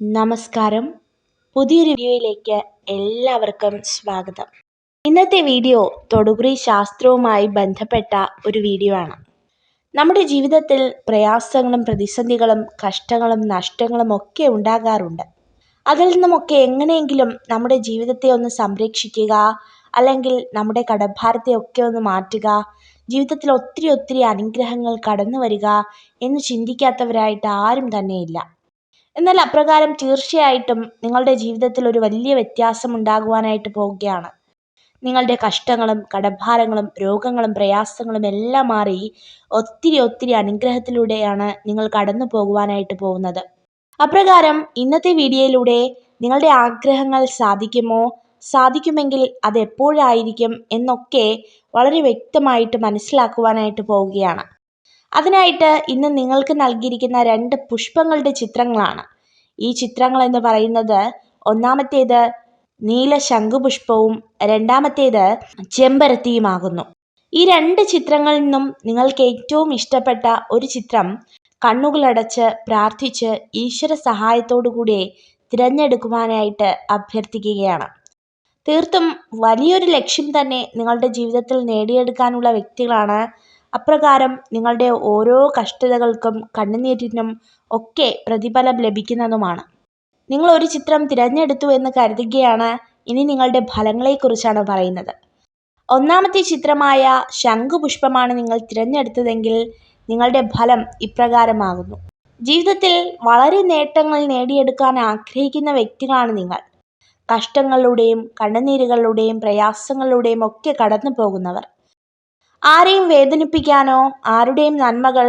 നമസ്കാരം. പുതിയൊരു വീഡിയോയിലേക്ക് എല്ലാവർക്കും സ്വാഗതം. ഇന്നത്തെ വീഡിയോ തൊടുപുറി ശാസ്ത്രവുമായി ബന്ധപ്പെട്ട ഒരു വീഡിയോ ആണ്. നമ്മുടെ ജീവിതത്തിൽ പ്രയാസങ്ങളും പ്രതിസന്ധികളും കഷ്ടങ്ങളും നഷ്ടങ്ങളും ഒക്കെ ഉണ്ടാകാറുണ്ട്. അതിൽ നിന്നുമൊക്കെ എങ്ങനെയെങ്കിലും നമ്മുടെ ജീവിതത്തെ ഒന്ന് സംരക്ഷിക്കുക അല്ലെങ്കിൽ നമ്മുടെ കടഭാരത്തെ ഒക്കെ ഒന്ന് മാറ്റുക ജീവിതത്തിൽ ഒത്തിരി ഒത്തിരി അനുഗ്രഹങ്ങൾ കടന്നു വരിക എന്ന് ചിന്തിക്കാത്തവരായിട്ട് ആരും തന്നെയില്ല. എന്നാൽ അപ്രകാരം തീർച്ചയായിട്ടും നിങ്ങളുടെ ജീവിതത്തിൽ ഒരു വലിയ വ്യത്യാസം ഉണ്ടാകുവാനായിട്ട് പോവുകയാണ് നിങ്ങളുടെ കഷ്ടങ്ങളും കടഭാരങ്ങളും രോഗങ്ങളും പ്രയാസങ്ങളും എല്ലാം മാറി ഒത്തിരി ഒത്തിരി അനുഗ്രഹത്തിലൂടെയാണ് നിങ്ങൾ കടന്നു പോകുവാനായിട്ട് പോകുന്നത്. അപ്രകാരം ഇന്നത്തെ വീഡിയോയിലൂടെ നിങ്ങളുടെ ആഗ്രഹങ്ങൾ സാധിക്കുമോ? സാധിക്കുമെങ്കിൽ അത് എപ്പോഴായിരിക്കും എന്നൊക്കെ വളരെ വ്യക്തമായിട്ട് മനസ്സിലാക്കുവാനായിട്ട് പോവുകയാണ് അതിനായിട്ട് ഇന്ന് നിങ്ങൾക്ക് നൽകിയിരിക്കുന്ന രണ്ട് പുഷ്പങ്ങളുടെ ചിത്രങ്ങളാണ്. ഈ ചിത്രങ്ങൾ എന്ന് പറയുന്നത് ഒന്നാമത്തേത് നീല ശംഖുപുഷ്പവും രണ്ടാമത്തേത് ചെമ്പരത്തിയുമാകുന്നു. ഈ രണ്ട് ചിത്രങ്ങളിൽ നിന്നും നിങ്ങൾക്ക് ഏറ്റവും ഇഷ്ടപ്പെട്ട ഒരു ചിത്രം കണ്ണുകളടച്ച് പ്രാർത്ഥിച്ച് ഈശ്വര സഹായത്തോടുകൂടി തിരഞ്ഞെടുക്കുവാനായിട്ട് അഭ്യർത്ഥിക്കുകയാണ്. തീർത്തും വലിയൊരു ലക്ഷ്യം തന്നെ നിങ്ങളുടെ ജീവിതത്തിൽ നേടിയെടുക്കാനുള്ള വ്യക്തികളാണ് അപ്രകാരം നിങ്ങളുടെ ഓരോ കഷ്ടതകൾക്കും കണ്ണുനീരിനും ഒക്കെ പ്രതിഫലം ലഭിക്കുന്നതുമാണ്. നിങ്ങൾ ഒരു ചിത്രം തിരഞ്ഞെടുത്തു എന്ന് കരുതുകയാണ് ഇനി നിങ്ങളുടെ ഫലങ്ങളെക്കുറിച്ചാണ് പറയുന്നത്. ഒന്നാമത്തെ ചിത്രമായ ശംഖുപുഷ്പമാണ് നിങ്ങൾ തിരഞ്ഞെടുത്തതെങ്കിൽ നിങ്ങളുടെ ഫലം ഇപ്രകാരമാകുന്നു. ജീവിതത്തിൽ വളരെ നേട്ടങ്ങൾ നേടിയെടുക്കാൻ ആഗ്രഹിക്കുന്ന വ്യക്തികളാണ് നിങ്ങൾ. കഷ്ടങ്ങളിലൂടെയും കണ്ണുനീരുകളിലൂടെയും പ്രയാസങ്ങളിലൂടെയും ഒക്കെ കടന്നു പോകുന്നവർ ആരെയും വേദനിപ്പിക്കാനോ ആരുടെയും നന്മകൾ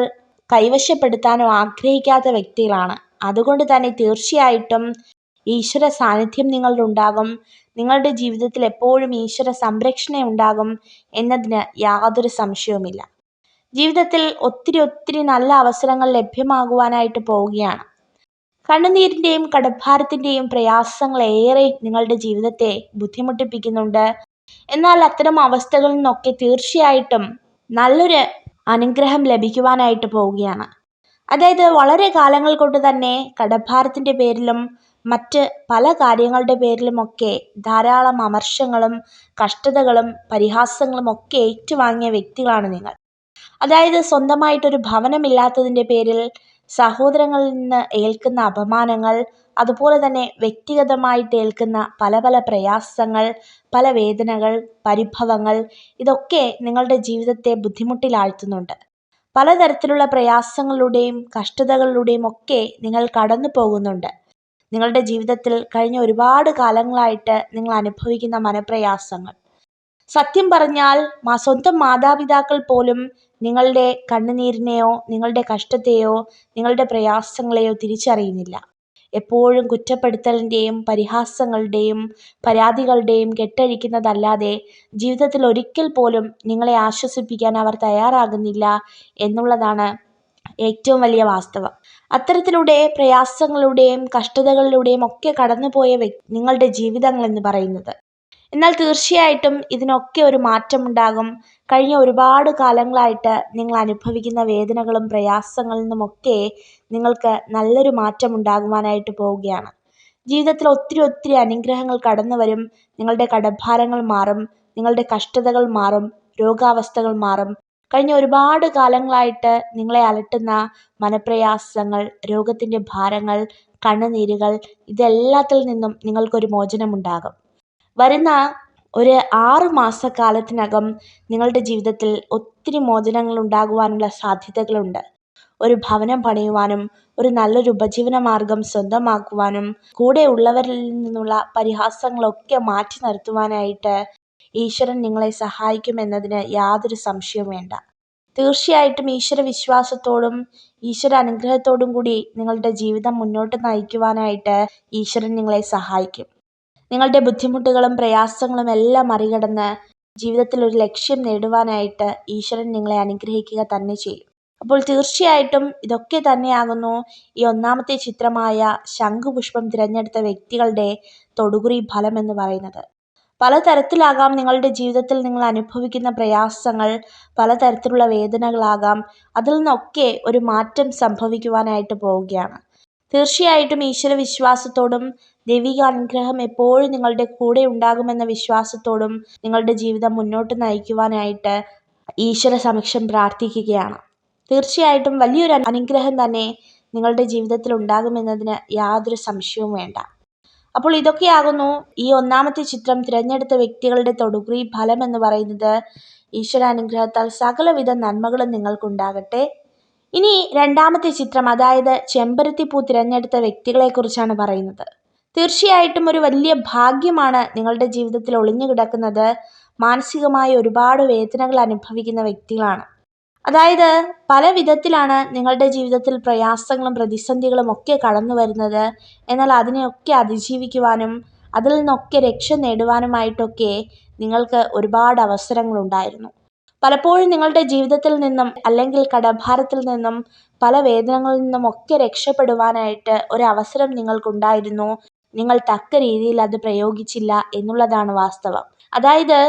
കൈവശപ്പെടുത്താനോ ആഗ്രഹിക്കാത്ത വ്യക്തികളാണ്. അതുകൊണ്ട് തന്നെ തീർച്ചയായിട്ടും ഈശ്വര സാന്നിധ്യം നിങ്ങളുടെ ഉണ്ടാകും. നിങ്ങളുടെ ജീവിതത്തിൽ എപ്പോഴും ഈശ്വര സംരക്ഷണ ഉണ്ടാകും എന്നതിന് യാതൊരു സംശയവുമില്ല. ജീവിതത്തിൽ ഒത്തിരി ഒത്തിരി നല്ല അവസരങ്ങൾ ലഭ്യമാകുവാനായിട്ട് പോവുകയാണ്. കണ്ണുനീരിന്റെയും കടഭാരത്തിന്റെയും പ്രയാസങ്ങൾ ഏറെ നിങ്ങളുടെ ജീവിതത്തെ ബുദ്ധിമുട്ടിപ്പിക്കുന്നുണ്ട്. എന്നാൽ അത്തരം അവസ്ഥകളിൽ നിന്നൊക്കെ തീർച്ചയായിട്ടും നല്ലൊരു അനുഗ്രഹം ലഭിക്കുവാനായിട്ട് പോവുകയാണ്. അതായത് വളരെ കാലങ്ങൾ കൊണ്ട് തന്നെ കടഭാരത്തിന്റെ പേരിലും മറ്റ് പല കാര്യങ്ങളുടെ പേരിലുമൊക്കെ ധാരാളം അമർഷങ്ങളും കഷ്ടതകളും പരിഹാസങ്ങളും ഒക്കെ ഏറ്റുവാങ്ങിയ വ്യക്തികളാണ് നിങ്ങൾ. അതായത് സ്വന്തമായിട്ടൊരു ഭവനമില്ലാത്തതിന്റെ പേരിൽ സഹോദരങ്ങളിൽ നിന്ന് ഏൽക്കുന്ന അപമാനങ്ങൾ അതുപോലെ തന്നെ വ്യക്തിഗതമായിട്ട് ഏൽക്കുന്ന പല പല പ്രയാസങ്ങൾ പല വേദനകൾ പരിഭവങ്ങൾ ഇതൊക്കെ നിങ്ങളുടെ ജീവിതത്തെ ബുദ്ധിമുട്ടിലാഴ്ത്തുന്നുണ്ട്. പലതരത്തിലുള്ള പ്രയാസങ്ങളിലൂടെയും കഷ്ടതകളിലൂടെയും ഒക്കെ നിങ്ങൾ കടന്നു പോകുന്നുണ്ട്. നിങ്ങളുടെ ജീവിതത്തിൽ കഴിഞ്ഞ ഒരുപാട് കാലങ്ങളായിട്ട് നിങ്ങൾ അനുഭവിക്കുന്ന മനപ്രയാസങ്ങൾ. സത്യം പറഞ്ഞാൽ മാ സ്വന്തം മാതാപിതാക്കൾ പോലും നിങ്ങളുടെ കണ്ണുനീരിനെയോ നിങ്ങളുടെ കഷ്ടത്തെയോ നിങ്ങളുടെ പ്രയാസങ്ങളെയോ തിരിച്ചറിയുന്നില്ല. എപ്പോഴും കുറ്റപ്പെടുത്തലിന്റെയും പരിഹാസങ്ങളുടെയും പരാതികളുടെയും കെട്ടഴിക്കുന്നതല്ലാതെ ജീവിതത്തിൽ ഒരിക്കൽ പോലും നിങ്ങളെ ആശ്വസിപ്പിക്കാൻ അവർ തയ്യാറാകുന്നില്ല എന്നുള്ളതാണ് ഏറ്റവും വലിയ വാസ്തവം. അത്തരത്തിലൂടെ പ്രയാസങ്ങളുടെയും കഷ്ടതകളിലൂടെയും ഒക്കെ കടന്നുപോയ നിങ്ങളുടെ ജീവിതങ്ങൾ എന്ന് പറയുന്നത്. എന്നാൽ തീർച്ചയായിട്ടും ഇതിനൊക്കെ ഒരു മാറ്റമുണ്ടാകും. കഴിഞ്ഞ ഒരുപാട് കാലങ്ങളായിട്ട് നിങ്ങൾ അനുഭവിക്കുന്ന വേദനകളും പ്രയാസങ്ങളിൽ നിന്നുമൊക്കെ നിങ്ങൾക്ക് നല്ലൊരു മാറ്റം ഉണ്ടാകുവാനായിട്ട് പോവുകയാണ്. ജീവിതത്തിൽ ഒത്തിരി ഒത്തിരി അനുഗ്രഹങ്ങൾ കടന്നു വരും. നിങ്ങളുടെ കടഭാരങ്ങൾ മാറും. നിങ്ങളുടെ കഷ്ടതകൾ മാറും. രോഗാവസ്ഥകൾ മാറും. കഴിഞ്ഞ ഒരുപാട് കാലങ്ങളായിട്ട് നിങ്ങളെ അലട്ടുന്ന മനപ്രയാസങ്ങൾ രോഗത്തിന്റെ ഭാരങ്ങൾ കണ്ണുനീരുകൾ ഇതെല്ലാത്തിൽ നിന്നും നിങ്ങൾക്കൊരു മോചനമുണ്ടാകും. വരുന്ന ഒരു ആറ് മാസക്കാലത്തിനകം നിങ്ങളുടെ ജീവിതത്തിൽ ഒത്തിരി മോചനങ്ങൾ ഉണ്ടാകുവാനുള്ള സാധ്യതകളുണ്ട്. ഒരു ഭവനം പണിയുവാനും ഒരു നല്ലൊരു ഉപജീവന മാർഗം സ്വന്തമാക്കുവാനും കൂടെ ഉള്ളവരിൽ നിന്നുള്ള പരിഹാസങ്ങളൊക്കെ മാറ്റി നിർത്തുവാനായിട്ട് ഈശ്വരൻ നിങ്ങളെ സഹായിക്കുമെന്നതിന് യാതൊരു സംശയവും വേണ്ട. തീർച്ചയായിട്ടും ഈശ്വര വിശ്വാസത്തോടും ഈശ്വര അനുഗ്രഹത്തോടും കൂടി നിങ്ങളുടെ ജീവിതം മുന്നോട്ട് നയിക്കുവാനായിട്ട് ഈശ്വരൻ നിങ്ങളെ സഹായിക്കും. നിങ്ങളുടെ ബുദ്ധിമുട്ടുകളും പ്രയാസങ്ങളും എല്ലാം മറികടന്ന് ജീവിതത്തിൽ ഒരു ലക്ഷ്യം നേടുവാനായിട്ട് ഈശ്വരൻ നിങ്ങളെ അനുഗ്രഹിക്കുക തന്നെ ചെയ്യും. അപ്പോൾ തീർച്ചയായിട്ടും ഇതൊക്കെ തന്നെയാകുന്നു ഈ ഒന്നാമത്തെ ചിത്രമായ ശംഖുപുഷ്പം തിരഞ്ഞെടുത്ത വ്യക്തികളുടെ തൊടുകുറി ഫലം എന്ന് പറയുന്നത്. പലതരത്തിലാകാം നിങ്ങളുടെ ജീവിതത്തിൽ നിങ്ങൾ അനുഭവിക്കുന്ന പ്രയാസങ്ങൾ പലതരത്തിലുള്ള വേദനകളാകാം അതിൽ നിന്നൊക്കെ ഒരു മാറ്റം സംഭവിക്കുവാനായിട്ട് പോവുകയാണ്. തീർച്ചയായിട്ടും ഈശ്വര വിശ്വാസത്തോടും ദൈവിക അനുഗ്രഹം എപ്പോഴും നിങ്ങളുടെ കൂടെ ഉണ്ടാകുമെന്ന വിശ്വാസത്തോടും നിങ്ങളുടെ ജീവിതം മുന്നോട്ട് നയിക്കുവാനായിട്ട് ഈശ്വര സമക്ഷം പ്രാർത്ഥിക്കുകയാണ്. തീർച്ചയായിട്ടും വലിയൊരു അനുഗ്രഹം തന്നെ നിങ്ങളുടെ ജീവിതത്തിൽ ഉണ്ടാകുമെന്നതിന് യാതൊരു സംശയവും വേണ്ട. അപ്പോൾ ഇതൊക്കെയാകുന്നു ഈ ഒന്നാമത്തെ ചിത്രം തിരഞ്ഞെടുത്ത വ്യക്തികളുടെ തൊടുകുറി ഫലം എന്ന് പറയുന്നത് ഈശ്വര ഈശ്വരാനുഗ്രഹത്താൽ സകലവിധ നന്മകളും നിങ്ങൾക്കുണ്ടാകട്ടെ. ഇനി രണ്ടാമത്തെ ചിത്രം അതായത് ചെമ്പരത്തിപ്പൂ തിരഞ്ഞെടുത്ത വ്യക്തികളെക്കുറിച്ചാണ് പറയുന്നത്. തീർച്ചയായിട്ടും ഒരു വലിയ ഭാഗ്യമാണ് നിങ്ങളുടെ ജീവിതത്തിൽ ഒളിഞ്ഞു കിടക്കുന്നത്. മാനസികമായി ഒരുപാട് വേദനകൾ അനുഭവിക്കുന്ന വ്യക്തികളാണ്. അതായത് പല വിധത്തിലാണ് നിങ്ങളുടെ ജീവിതത്തിൽ പ്രയാസങ്ങളും പ്രതിസന്ധികളും ഒക്കെ കടന്നു വരുന്നത്. എന്നാൽ അതിനെയൊക്കെ അതിജീവിക്കുവാനും അതിൽ നിന്നൊക്കെ രക്ഷ നേടുവാനുമായിട്ടൊക്കെ നിങ്ങൾക്ക് ഒരുപാട് അവസരങ്ങളുണ്ടായിരുന്നു പലപ്പോഴും നിങ്ങളുടെ ജീവിതത്തിൽ നിന്നും അല്ലെങ്കിൽ കടഭാരത്തിൽ നിന്നും പല വേദനകളിൽ നിന്നും ഒക്കെ രക്ഷപ്പെടുവാനായിട്ട് ഒരവസരം നിങ്ങൾക്കുണ്ടായിരുന്നു. നിങ്ങൾ തക്ക രീതിയിൽ അത് പ്രയോഗിച്ചില്ല എന്നുള്ളതാണ് വാസ്തവം. അതായത്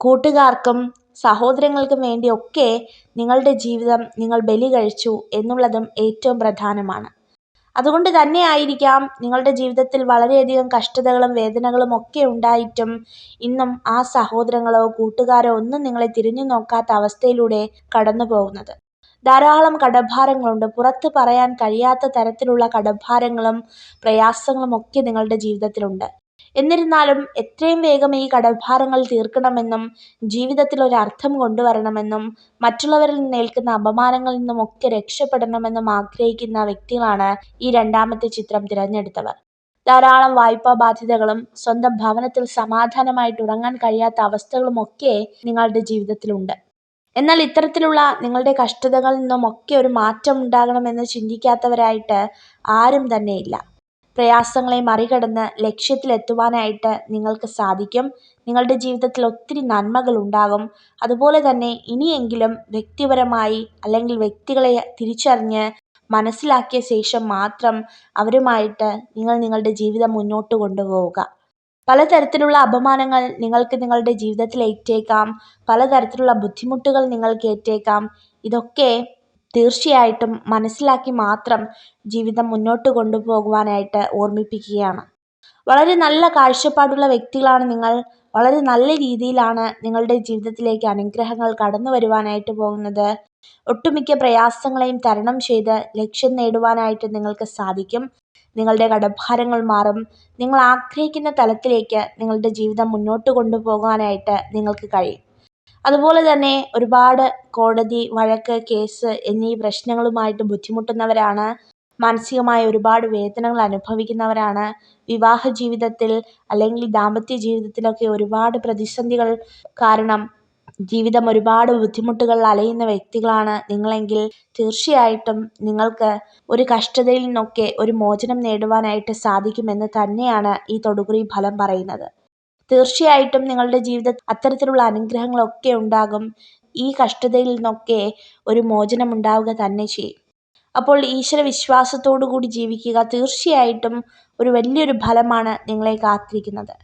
കൂട്ടുകാർക്കും സഹോദരങ്ങൾക്കും വേണ്ടിയൊക്കെ നിങ്ങളുടെ ജീവിതം നിങ്ങൾ ബലി കഴിച്ചു എന്നുള്ളതും ഏറ്റവും പ്രധാനമാണ്. അതുകൊണ്ട് തന്നെ ആയിരിക്കാം നിങ്ങളുടെ ജീവിതത്തിൽ വളരെയധികം കഷ്ടതകളും വേദനകളും ഒക്കെ ഉണ്ടായിട്ടും ഇന്നും ആ സഹോദരങ്ങളോ കൂട്ടുകാരോ ഒന്നും നിങ്ങളെ തിരിഞ്ഞു നോക്കാത്ത അവസ്ഥയിലൂടെ കടന്നു പോകുന്നത് ധാരാളം കടഭാരങ്ങളുണ്ട്. പുറത്ത് പറയാൻ കഴിയാത്ത തരത്തിലുള്ള കടഭാരങ്ങളും പ്രയാസങ്ങളും ഒക്കെ നിങ്ങളുടെ ജീവിതത്തിലുണ്ട്. എന്നിരുന്നാലും എത്രയും വേഗം ഈ കടഭാരങ്ങൾ തീർക്കണമെന്നും ജീവിതത്തിൽ ഒരു അർത്ഥം കൊണ്ടുവരണമെന്നും മറ്റുള്ളവരിൽ നിന്ന് ഏൽക്കുന്ന അപമാനങ്ങളിൽ നിന്നും ഒക്കെ രക്ഷപ്പെടണമെന്നും ആഗ്രഹിക്കുന്ന വ്യക്തികളാണ് ഈ രണ്ടാമത്തെ ചിത്രം തിരഞ്ഞെടുത്തവർ. ധാരാളം വായ്പാ ബാധ്യതകളും സ്വന്തം ഭവനത്തിൽ സമാധാനമായിട്ട് ഉറങ്ങാൻ കഴിയാത്ത അവസ്ഥകളും ഒക്കെ നിങ്ങളുടെ ജീവിതത്തിലുണ്ട്. എന്നാൽ ഇത്തരത്തിലുള്ള നിങ്ങളുടെ കഷ്ടതകളിൽ നിന്നുമൊക്കെ ഒരു മാറ്റം ഉണ്ടാകണമെന്ന് ചിന്തിക്കാത്തവരായിട്ട് ആരും തന്നെ ഇല്ല. പ്രയാസങ്ങളെ മറികടന്ന് ലക്ഷ്യത്തിലെത്തുവാനായിട്ട് നിങ്ങൾക്ക് സാധിക്കും. നിങ്ങളുടെ ജീവിതത്തിൽ ഒത്തിരി നന്മകൾ ഉണ്ടാകും. അതുപോലെ തന്നെ ഇനിയെങ്കിലും വ്യക്തിപരമായി അല്ലെങ്കിൽ വ്യക്തികളെ തിരിച്ചറിഞ്ഞ് മനസ്സിലാക്കിയ ശേഷം മാത്രം അവരുമായിട്ട് നിങ്ങൾ നിങ്ങളുടെ ജീവിതം മുന്നോട്ട് കൊണ്ടുപോവുക. പലതരത്തിലുള്ള അപമാനങ്ങൾ നിങ്ങൾക്ക് നിങ്ങളുടെ ജീവിതത്തിൽ ഏറ്റേക്കാം. പലതരത്തിലുള്ള ബുദ്ധിമുട്ടുകൾ നിങ്ങൾക്ക് ഏറ്റേക്കാം. ഇതൊക്കെ തീർച്ചയായിട്ടും മനസ്സിലാക്കി മാത്രം ജീവിതം മുന്നോട്ട് കൊണ്ടുപോകുവാനായിട്ട് ഓർമ്മിപ്പിക്കുകയാണ്. വളരെ നല്ല കാഴ്ചപ്പാടുള്ള വ്യക്തികളാണ് നിങ്ങൾ. വളരെ നല്ല രീതിയിലാണ് നിങ്ങളുടെ ജീവിതത്തിലേക്ക് അനുഗ്രഹങ്ങൾ കടന്നു വരുവാനായിട്ട് പോകുന്നത്. ഒട്ടുമിക്ക പ്രയാസങ്ങളെയും തരണം ചെയ്ത് ലക്ഷ്യം നേടുവാനായിട്ട് നിങ്ങൾക്ക് സാധിക്കും. നിങ്ങളുടെ കടഭാരങ്ങൾ മാറും. നിങ്ങൾ ആഗ്രഹിക്കുന്ന തലത്തിലേക്ക് നിങ്ങളുടെ ജീവിതം മുന്നോട്ട് കൊണ്ടുപോകാനായിട്ട് നിങ്ങൾക്ക് കഴിയും. അതുപോലെ തന്നെ ഒരുപാട് കോടതി വഴക്ക് കേസ് എന്നീ പ്രശ്നങ്ങളുമായിട്ട് ബുദ്ധിമുട്ടുന്നവരാണ്. മാനസികമായ ഒരുപാട് വേദനകൾ അനുഭവിക്കുന്നവരാണ്. വിവാഹ ജീവിതത്തിൽ അല്ലെങ്കിൽ ദാമ്പത്യ ജീവിതത്തിലൊക്കെ ഒരുപാട് പ്രതിസന്ധികൾ കാരണം ജീവിതം ഒരുപാട് ബുദ്ധിമുട്ടുകൾ അലയുന്ന വ്യക്തികളാണ് നിങ്ങളെങ്കിൽ തീർച്ചയായിട്ടും നിങ്ങൾക്ക് ഒരു കഷ്ടതയിൽ നിന്നൊക്കെ ഒരു മോചനം നേടുവാനായിട്ട് സാധിക്കുമെന്ന് തന്നെയാണ് ഈ തൊടുകുറി ഫലം പറയുന്നത്. തീർച്ചയായിട്ടും നിങ്ങളുടെ ജീവിതത്തിൽ അത്തരത്തിലുള്ള അനുഗ്രഹങ്ങളൊക്കെ ഉണ്ടാകും. ഈ കഷ്ടതയിൽ നിന്നൊക്കെ ഒരു മോചനം ഉണ്ടാവുക തന്നെ ചെയ്യും. അപ്പോൾ ഈശ്വര വിശ്വാസത്തോടു കൂടി ജീവിക്കുക തീർച്ചയായിട്ടും ഒരു വലിയൊരു ഫലമാണ് നിങ്ങളെ കാത്തിരിക്കുന്നത്.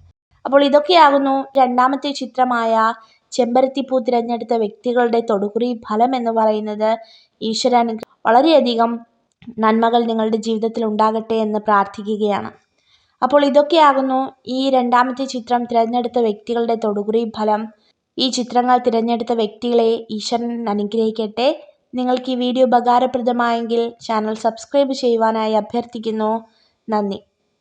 അപ്പോൾ ഇതൊക്കെയാകുന്നു രണ്ടാമത്തെ ചിത്രമായ ചെമ്പരത്തിപ്പൂ തിരഞ്ഞെടുത്ത വ്യക്തികളുടെ തൊടുകുറി ഫലം എന്ന് പറയുന്നത് ഈശ്വരാനുഗ്രഹം വളരെയധികം നന്മകൾ നിങ്ങളുടെ ജീവിതത്തിൽ ഉണ്ടാകട്ടെ എന്ന് പ്രാർത്ഥിക്കുകയാണ്. അപ്പോൾ ഇതൊക്കെയാകുന്നു ഈ രണ്ടാമത്തെ ചിത്രം തിരഞ്ഞെടുത്ത വ്യക്തികളുടെ തൊടുകുറി ഫലം. ഈ ചിത്രങ്ങൾ തിരഞ്ഞെടുത്ത വ്യക്തികളെ ഈശ്വരൻ അനുഗ്രഹിക്കട്ടെ. നിങ്ങൾക്ക് ഈ വീഡിയോ ഉപകാരപ്രദമായെങ്കിൽ ചാനൽ സബ്സ്ക്രൈബ് ചെയ്യുവാനായി അഭ്യർത്ഥിക്കുന്നു. നന്ദി.